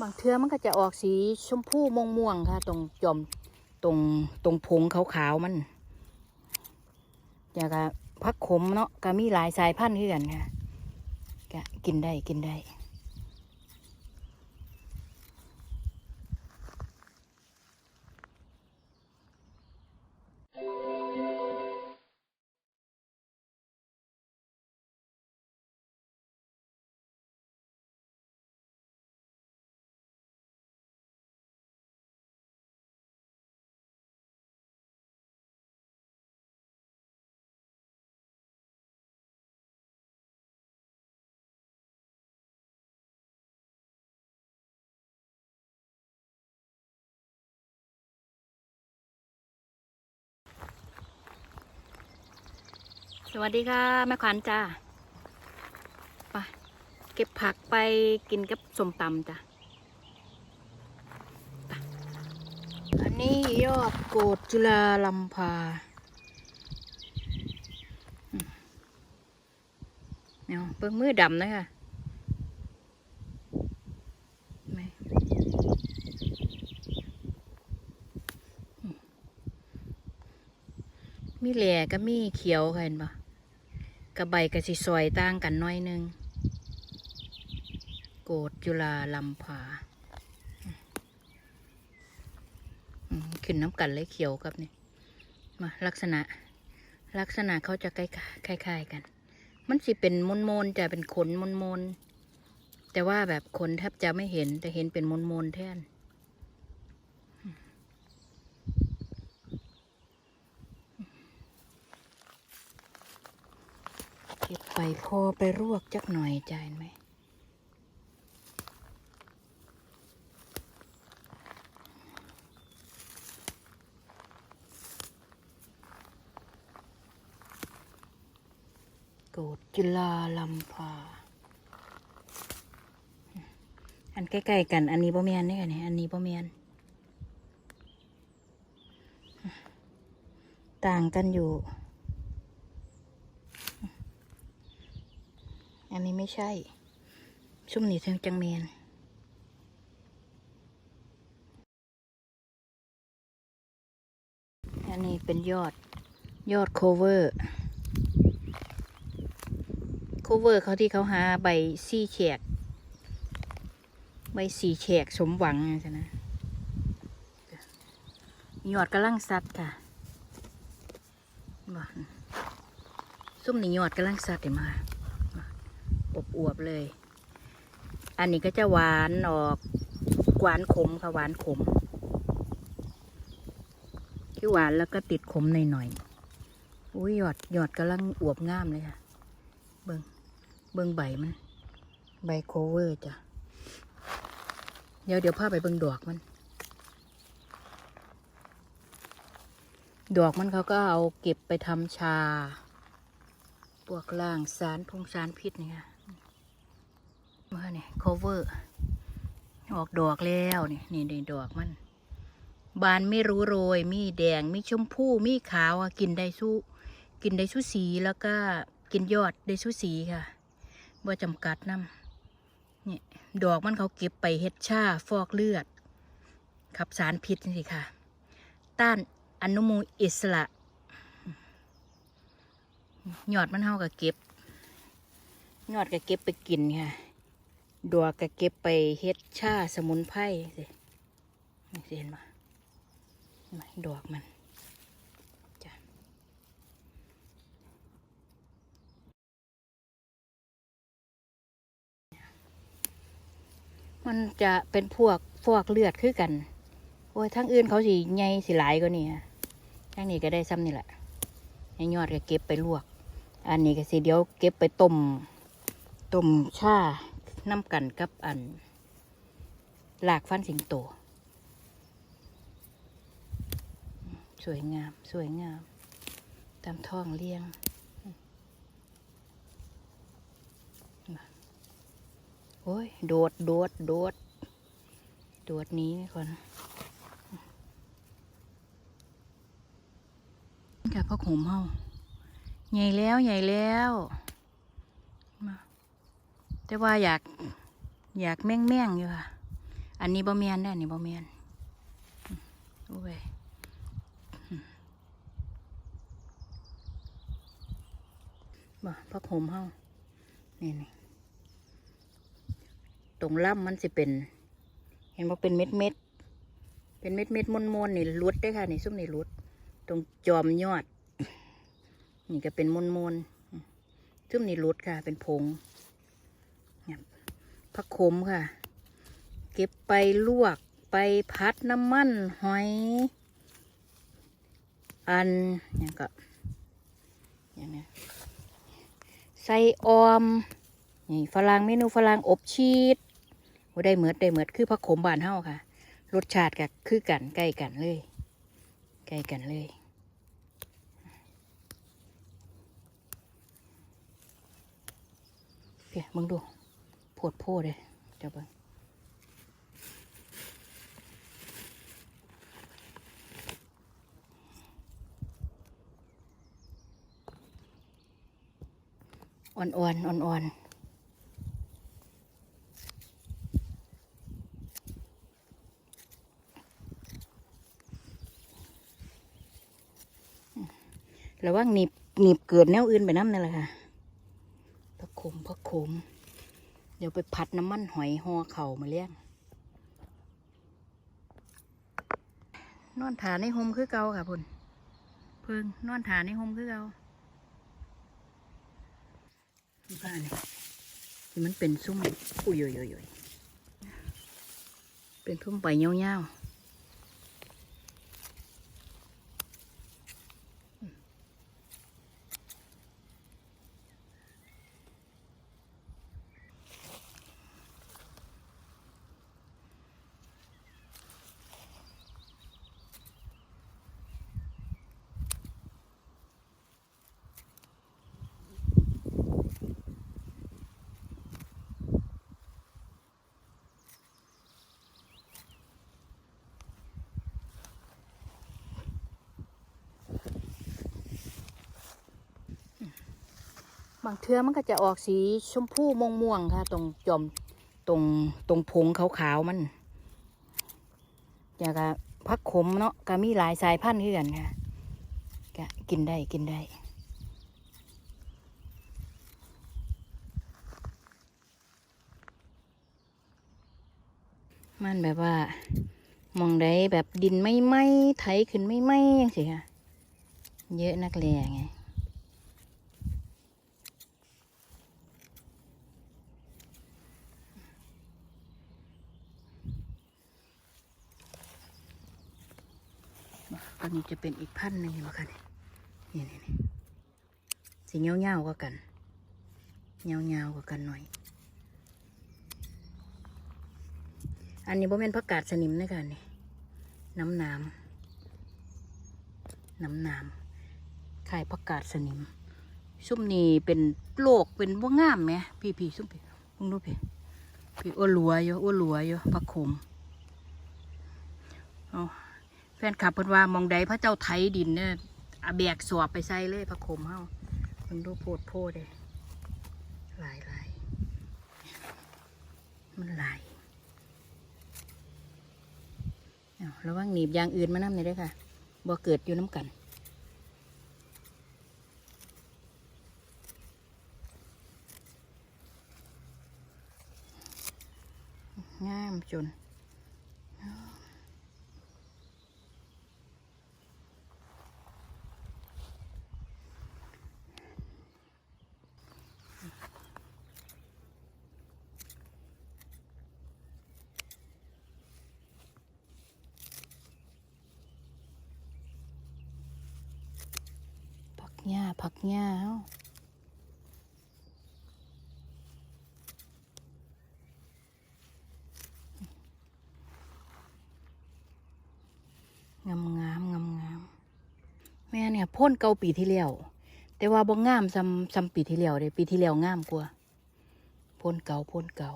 บางเทือมันก็จะออกสีชมพูม่วงม่วงๆค่ะ ตรงจอมตรงตรงพงขาวๆมันอย่ากะพักขมเนาะก็มีหลายสายพันธุ์ด้วยกันค่ะก็กินได้กินได้ สวัสดีค่ะแม่ขวัญจ้าไปเก็บผักไปกินกับส้มตำจ้ะอันนี้ยอดโกดจุฬาลำพาอืมเอาเบิ่งมือดำนะคะไม่อืมมีแหล่ก็มีเขียวเห็นปะ กระใบกระสิซอยต่างกันน้อยหนึง โกดจุลาลำผาอืมขึ้นน้ำกันเลยเขียวกับนี่มาลักษณะ ลักษณะเขาจะใกล้คล้ายๆกัน มันสิเป็นมนมนๆจะเป็นขนมนมนๆแต่ว่าแบบขนแทบจะไม่เห็นแต่เห็นเป็นมนมนๆแทน เก็บ ไปพอไปรวกจักหน่อยใจไหมโกดจุลาลำพาอันใกล้ๆกัน อันนี้บ่เมียนนี่กันนี่อันนี้บ่เมียน ต่างกันอยู่ อั นนี้ไม่ใช่ชุ่มนี่ถึงจังเมนอันนี้เป็นยอดยอดโคเวอร์ โคเวอร์เขาที่เขาหาใบซี่แฉกใบสีแฉกสมหวังใช่นะยอดกำลังสัดค่ะบ่ซุ่มนี่ยอดกำลังสัดเดี๋ยวมา อวบเลย อันนี้ก็จะหวานออกหวานขมค่ะหวานขม ที่หวานแล้วก็ติดขมหน่อยๆอุ้ยหยอดหยอดกำลังอวบงามเลยค่ะ เบิงเบิงใบมัน ใบโคเวอร์จ้ะ เดี๋ยวเดี๋ยวพาไปเบิงดอกมัน ดอกมันเขาก็เอาเก็บไปทำชา พวกล่างสารพงสารพิษเนี่ยค่ะ เมื่อนี่ cover ออกดอกแล้วนี่นี่นดอกมัน บานไม่รู้โรย มีแดง มีชมพูมีขาวอะกินได้สู้ กินได้สู้สีแล้วก็กินยอดได้สู้สีค่ะบ่จำกัดน้ำนี่ดอกมันเขาเก็บไปเฮ็ดชาฟอกเลือด ขับสารพิษนี่สิค่ะ ต้านอนุมูลอิสระยอดมันเฮาก็เก็บยอดก็เก็บไปกินค่ะ ดอกก็เก็บไปเฮ็ดชาสมุนไพรสินี่เห็นปะเห็นไหมดอกมันจ้ะมันจะเป็นพวกฟอกเลือดคือกัน โอ้ยทั้งอื่นเขาสิใหญ่สิหลายกว่านี่ทั้งนี้ก็ได้ซ้ำนี่แหละยอดก็เก็บไปลวก อันนี้ก็สิเดี๋ยวเก็บไปต้มต้มชา น้ำกันกับอัน หลากฟันสิงโต สวยงาม สวยงาม ตามท้องเลี้ยง โอ้ย โดด โดด โดด โดดนี้ก่อนกับพวกหมเฮาใหญ่แล้วใหญ่แล้ว แต่ว่าอยากอยากแม่งแม่งๆอยู่ค่ะ อันนี้บ่เมียนได้นนี้บ่เมียนโอ้ยบ่พักโหมเฮานี่นี่ตรงล่ำมันสิเป็น เห็นว่าเป็นเม็ดเม็ดเป็นเม็ดเม็ดมนมนนี่รุดได้ค่ะ นี่ซุ่มนี่รุด ตรงจอมยอด นี่ก็เป็นมนมนๆอืมซุ่มนี่รุดค่ะ เป็นผง ผักขมค่ะ เก็บไปลวกไปพัดน้ำมันหอย อันอย่างก็อย่างนี้ใส่ออมนี่ฝรั่งเมนูฝรั่งอบชีสได้เหมือดได้เหมือดคือผักขมบานเฮาค่ะ รสชาติก็คือกันใกล้กันเลยใกล้กันเลยเพี่ยมึงดู พดโพดเลยเจ้าเบิ้งอ่อนๆอ่อนๆระวังหนีบหนีบเกิดแนวอื่นไปน้ำนั่นแหละค่ะพักขมพักขม เดี๋ยวไปผัดน้ำมันหอยหอเข่ามาเลี้ยง นอนถาในห่มคือเก่าค่ะพุ่นเพิ่งนอนถาในห่มคือเก่าดูค่ะนี่ที่มันเป็นซุ้มอุ้ยยยยเป็นซุ้มใบเงาวๆ บางเทือมันก็จะออกสีชมพูม่วงม่วงๆค่ะ ตรงจอมตรงตรงผงขาวๆมันอย่างกกะพักขมเนาะก็มีหลายสายพันธุ์คือกันค่ะก็กินได้กินได้มันแบบว่ามองได้แบบดินไม่ไหมไถขึ้นไม่ไหมยังสิค่ะเยอะนักแลไง อันนี้จะเป็นอีกพันธุ์หนึ่งเห็นไหมคะนี่นี่นี่นี่สีเงี้ยวเงาๆกว่ากันเงาเงาๆกว่ากันหน่อย อันนี้บ่แมนผักกาดสนิมนะคะนี่น้ำน้ำน้ำน้ำขายผักกาดสนิมซุ่มนี่เป็นโรคเป็นว่างามไหมพี่พี่ซุ่มพี่มึงดูพี่พี่อ้วนรัวอยู่อ้วนรัวอยู่ผักขมเอา แฟนคลับเพิ่นว่ามองใดพระเจ้าไทยดินเนี่ยอาแบกสวบไปใส่เลยพระคมเฮาเพิ่นดูโพดโพดเลยหลายหลายมันหลายอ้าวระวังหนีบยางอื่นมานำเลยเด้วยค่ะบ่เกิดอยู่น้ำกันงามจน ผักหญ้าเงามงามงามงามแม่เนี่ยพ่นเกาปีที่แล้วแต่ว่าบ่งามซ้ำซ้ำปีที่แล้วเด้ปีที่แล้วงามกว่าพ่นเก่าพ่นเก่า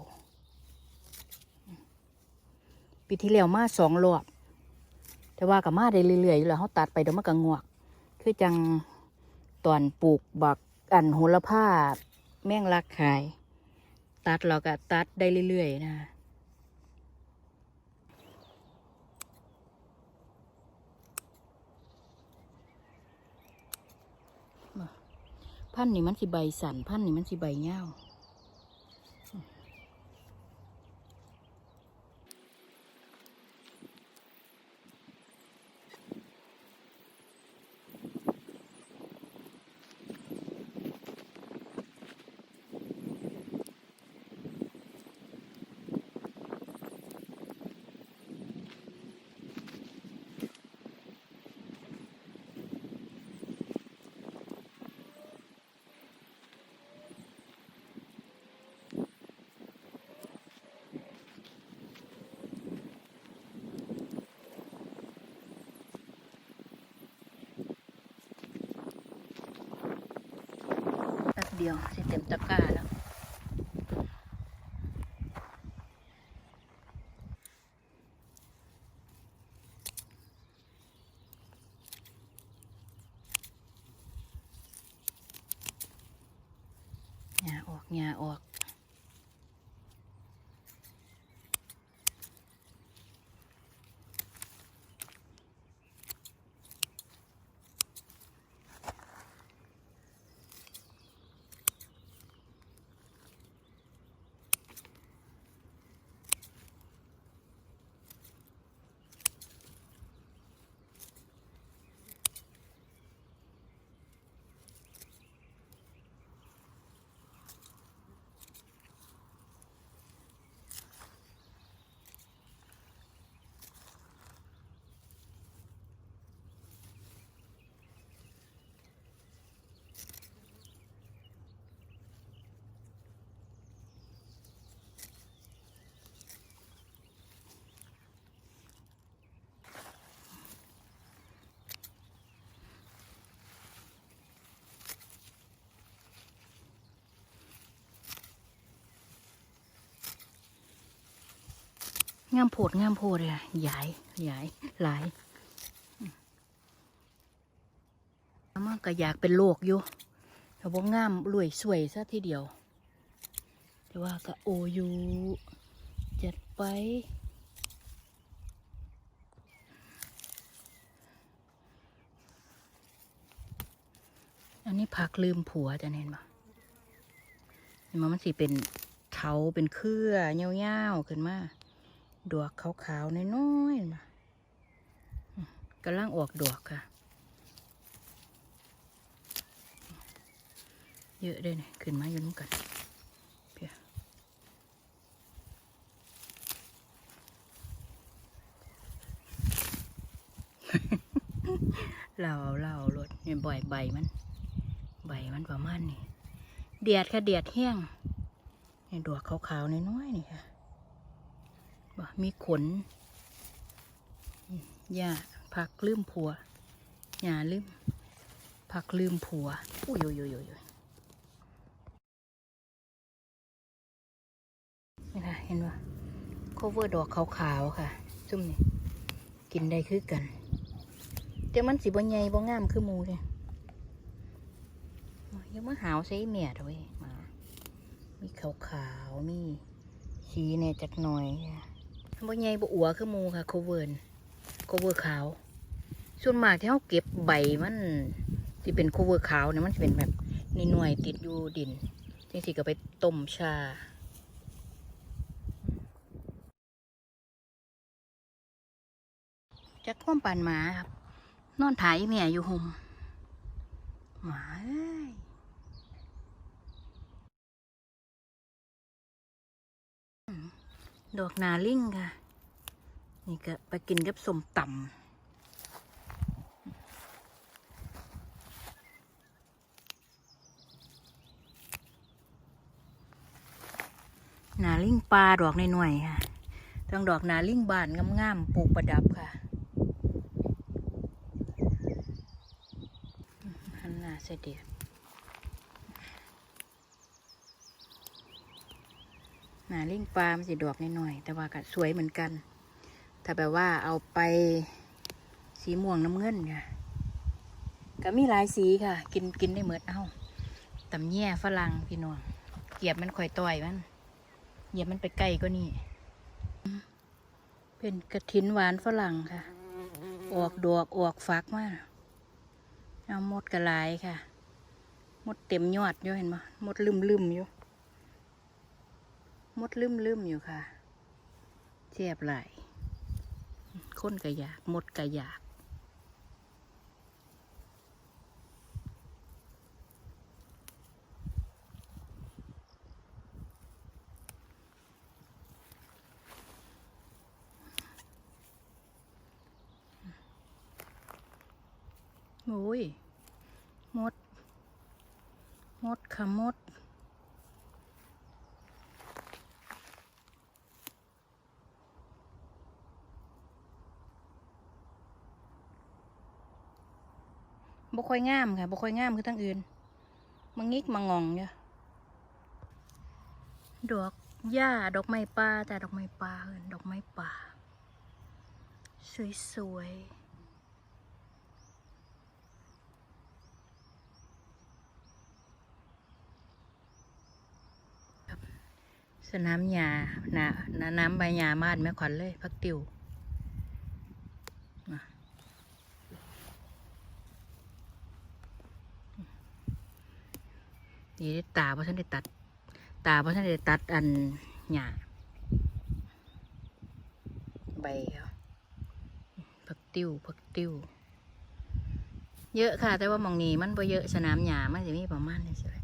ปีที่แล้วมาสองรอบแต่ว่ากับมาได้เรื่อยๆอยู่แล้วเขาตัดไปเดี๋ยวมันก็งวก คือจัง ตอนปลูกบักอันโหระพาแม่งรักขาย ตัดเราก็ตัดได้เรื่อยๆนะพันนี่มันสิใบสันพันนี่มันสิใบเงา เดียวสิเต็มตะกร้าแล้วหญ้าออกหญ้าออก งามโพดงามโพดเลยอะใหญ่ใหญ่หลายมันก็อยากเป็นโรคอยู่แต่ว่างามรวยสวยซะทีเดียว แต่ว่าก็โออยู่จัดไปอันนี้ผักลืมผัวจะเห็นปะเห็นไหมมันสิเป็นเถาเป็นเครือเงาวๆขึ้นมา ดอกขาวๆน้อยๆมากำลังออกดอกค่ะ เยอะด้วยเนี่ยขึ้นมาอยู่นุ่กันเพียเราเอาเราเอารถเนี่ยบ่อยใบมัน ใบมันประมาณนี้เดียดค่ะเดียดแห้งเนี่ยดอกขาวๆน้อยๆนี่ค่ะ บ่มีขนหญ้าผักลืมผัวหญ้าลืมผักลืมผัวอุ้ยโยโยโยโยนี่ค่ะเห็นว่า cover ดอกขาวๆค่ะ ซุ่มนี่กินได้คือกันแต่มันสีบ่ใหญ่บ่งามคือมูเลยยอยังมาหาวใส่เมียเถอะเว้ยมา มีขาวๆมีสีเนี่ยจักหน่อยค่ะ บ่ใหญ่บ่อัวคือมูค่ะโคเวิร์นโคเวอร์ขาว ส่วนมากที่เขาเก็บใบมันที่เป็นโคเวอร์ขาวเนี่ยมันจะเป็นแบบในหน่วยติดอยู่ดินจังสิก็ไปต้มชาจักความปานหมาครับ นอนถ่ายเมียอยู่ห่มหมาเอ้ยอืม ดอกนาลิงค่ะ นี่ก็ไปกินกับสมตำนาลิงปลาดอกในหน่วยค่ะทั้งดอกนาลิงบานงามๆปลูกประดับค่ะหันหน้าเสยดีย นาลิงปลามันสิดอกนหน่อยๆแต่ว่าก็สวยเหมือนกัน ถ้าแบบว่าเอาไปสีม่วงน้ำเงินค่ะก็มีหลายสีค่ะ กินกินได้เหมือนเอาตำแย่ฝรั่งพี่น้องเหยียบมันข่อยต่อยมันเหยียบมันไปไกลก็นี่ เป็นกระถินหวานฝรั่งค่ะ ออกดอกออกฟักมากเอาหมดกระลายค่ะ หมดเต็มยอดอยู่เห็นปะมดลืมลืมๆอยู่ มดลืมลืมๆอยู่ค่ะเจ็บไหลายคนกระยากมดกระยากโอ้ยมด มดค่ะมด บ่ค่อยงามค่ะบ่ค่อยงามคือทั้งอื่นมังงิกมังงองเนี่ยดอกหญ้าดอกไม้ป่าแต่ดอกไม้ป่าเอินดอกไม้ป่า สวยๆครับสนามหญ้าหนาหนาน้ำใบหญ้ามาดแม่ขวัญเลยพักติว นี่ได้ตาเพราะฉันได้ตัด ตาเพราะฉันได้ตัดอันหญ้าใบเขาผักติ้วผักติ้ว เยอะค่ะ แต่ว่าหมองนี้มันบ่เยอะสนามหญ้ามันจะมีประมาณนี้ใช่ไหม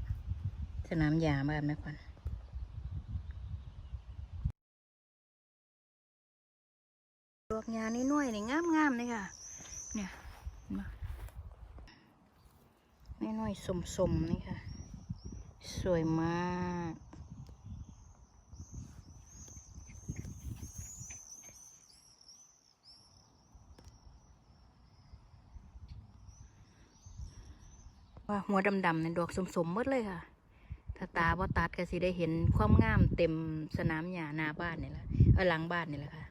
สนามหญ้าบ้านแม่ควันดอกหญ้านี่น้อยนี่งามงามๆเลยค่ะ เนี่ยเห็นปะนี่น้อยๆสมๆนี่ค่ะ สวยมาก ว่าหัวดำๆในดอกสมๆหมดเลยค่ะ ถ้าตาว่าตัดก็สิได้เห็นความงามเต็มสนามหญ้าหน้าบ้านนี่แหละเออหลังบ้านนี่แหละค่ะ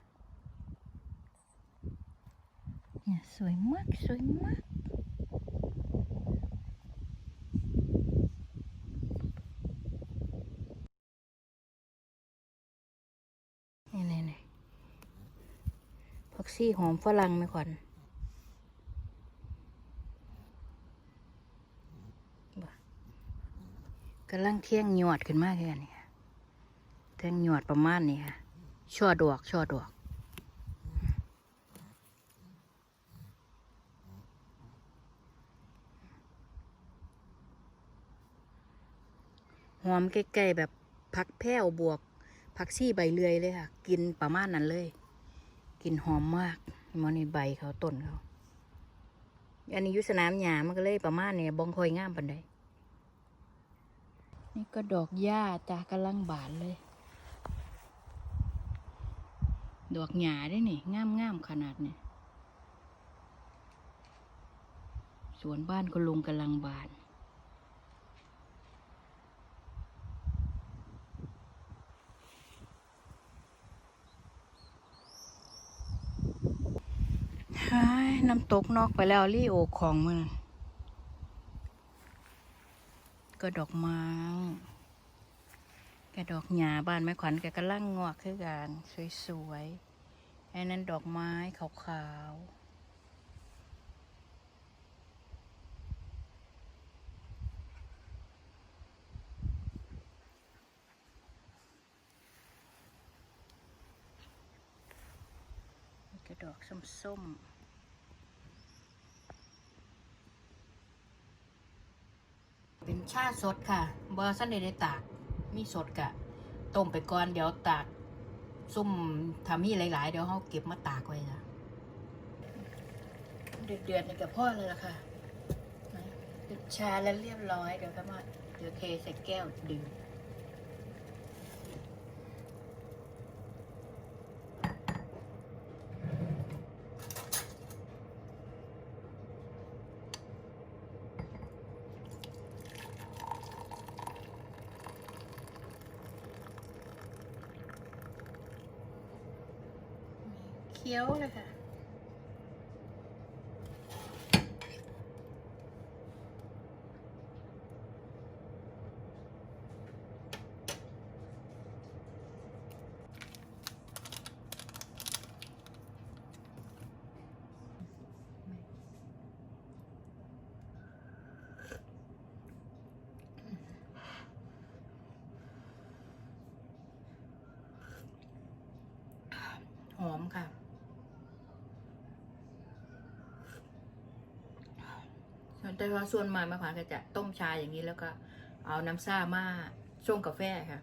เนี่ยสวยมาก สวยมาก นี่นี่นี่ผัก ซี่หอมฝรั่งไหมขวัญกำลังเที่ยงหยอดขึ้นมากเลยนี่ค่ะเที่ยงหยอดประมาณนี้ค่ะ ช่อดอก ช่อดอกหอมใกล้ๆแบบผักแพ้วบวกผักซี่ใบเลื่อยเลยค่ะ กินประมาณนั้นเลย กลิ่นหอมมากมันในใบเขาต้นเขา อันนี้ยุสนามหญ้ามันก็เลยประมาณเนี่ยบองคอยงามปันใดนี่ก็ดอกหญ้าจ้ากำลังบานเลย ดอกหญ้าได้นี่งามงามขนาดเนี่ยสวนบ้านก็ลุงกำลังบาน ฮาย น้ำตกนอกไปแล้วรีโอของมันก็ดอกไม้กระดอกหญ้าบ้านแม่ขวัญแกกำลังงอกคือกันสวยๆไอ้นั้นดอกไม้ขาวๆกระดอกส้มๆ เป็นชาสดค่ะบอสันเดได้ตาก มีสดกะต้มไปก่อนเดี๋ยวตากซุ่มทำมีหลาย ๆ เดี๋ยวเขาเก็บมาตากไว้จ้ะเดือดๆนี่กับพ่อเลยล่ะค่ะเป็นชาแล้วเรียบร้อยเดี๋ยวก็มาเดี๋ยวเทใส่แก้วดื่ม เคี้ยวเลยค่ะ หอมค่ะ แต่ว่าส่วนมากมะพร้าวก็จะต้มชาอย่างนี้แล้วก็ เอาน้ำซ่ามาช่วงกาแฟค่ะ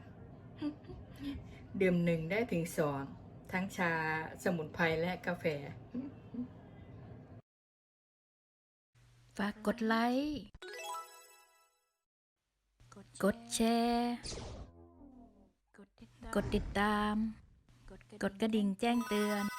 ดื่มหนึ่งได้ถึงสองทั้งชาสมุนไพรและกาแฟ ฝากกดไลค์กดแชร์กดติดตาม กดกระดิ่งแจ้งเตือน